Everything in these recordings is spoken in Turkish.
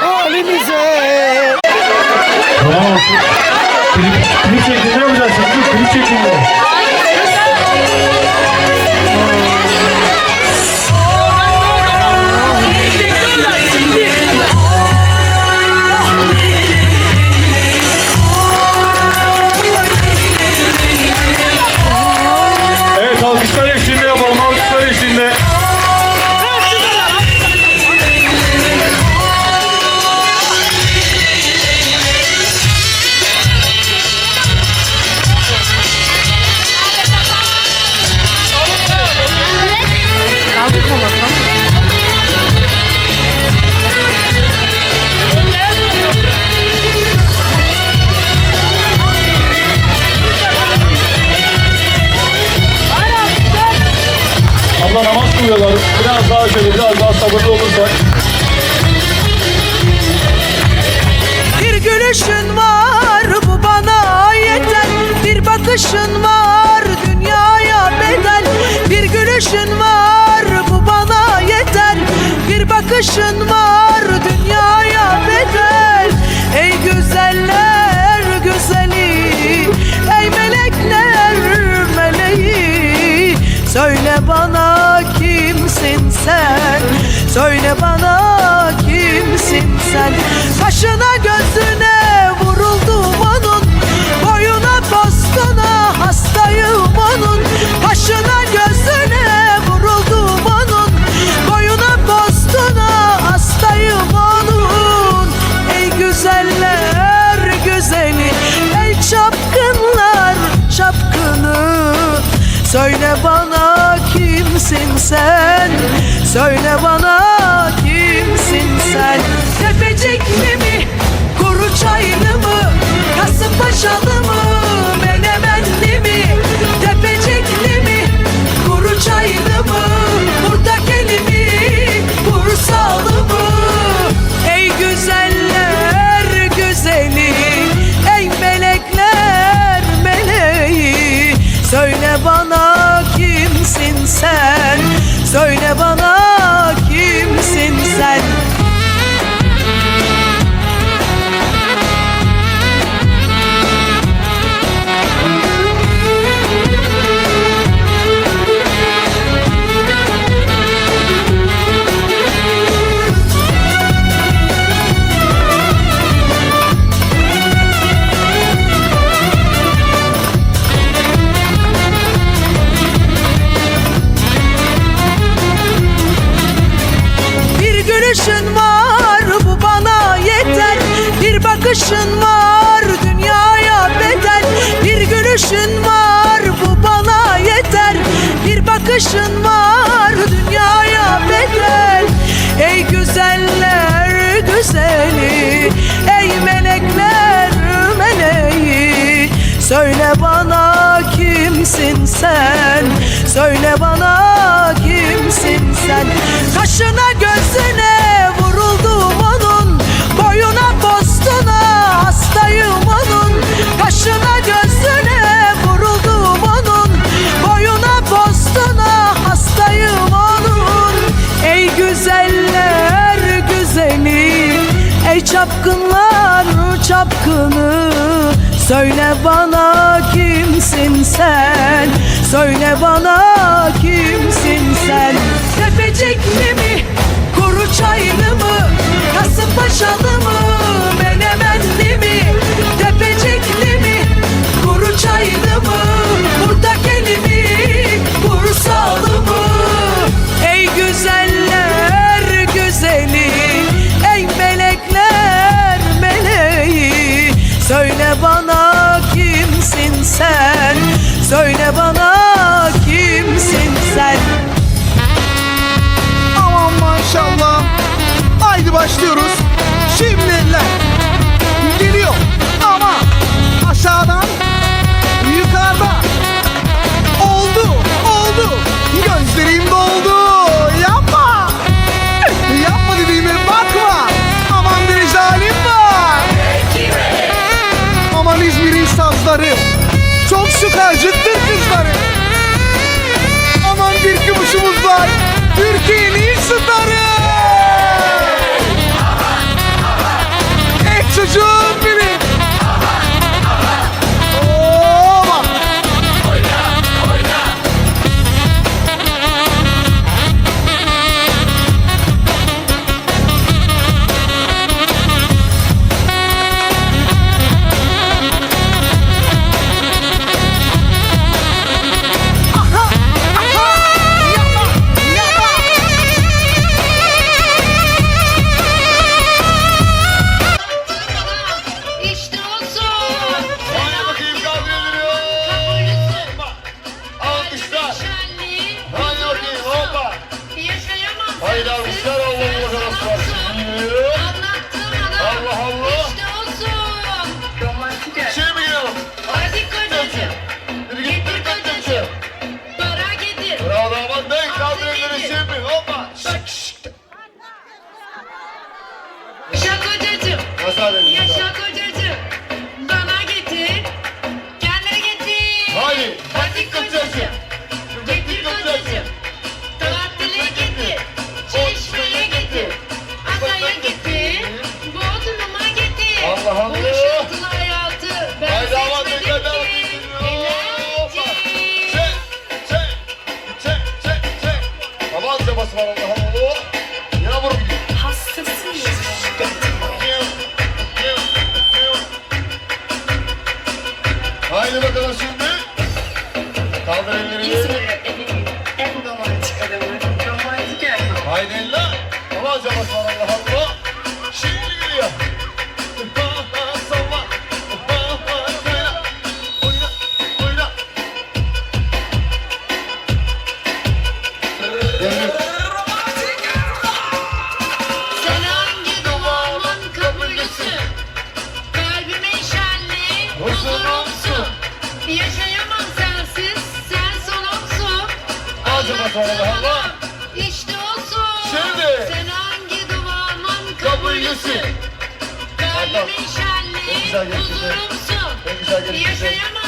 halimize. Tamam. Klip, klip çekildi mi? Klip çekildi. geliyorlar. Biraz daha şöyle biraz daha sabırlı olursak. Bir gülüşün var bu bana yeter. Bir bakışın var dünyaya bedel. Bir gülüşün var. Söyle bana kimsin sen? Kaşına gözüne vuruldum onun. Boyuna postuna ah, hastayım onun. Kaşına gözüne vuruldum onun. Boyuna postuna ah, hastayım onun. Ey güzeller güzeli Ey çapkınlar çapkını. Söyle bana kimsin sen? Söyle bana Söyle bana kimsin sen? Söyle bana kimsin sen? Kaşına gözüne Söyle bana kimsin sen? Söyle bana kimsin sen? Tepecikli mi mi, Kuru çaylı mı? Kasımpaşalı mı? Menemenli mi? istiyoruz. Şimdiler geliyor ama aşağıdan yukarıdan oldu oldu. Gözlerim doldu. Yapma. Yapma dediğime bakma. Aman bir zalim var. Aman İzmir'in sazları. Çok sıkacıktır kızları. Prasad Haydi bakalım şimdi. Kaldır ellerini. görürsün. Kalbimin şenliği, huzurumsun. Yaşayamam.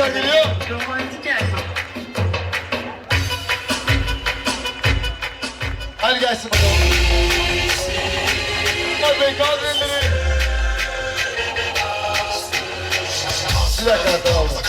Alkışlar geliyor. Romantik erkek. Hadi gelsin bakalım. Hadi be kaldır elleri. Bir dakika tamam.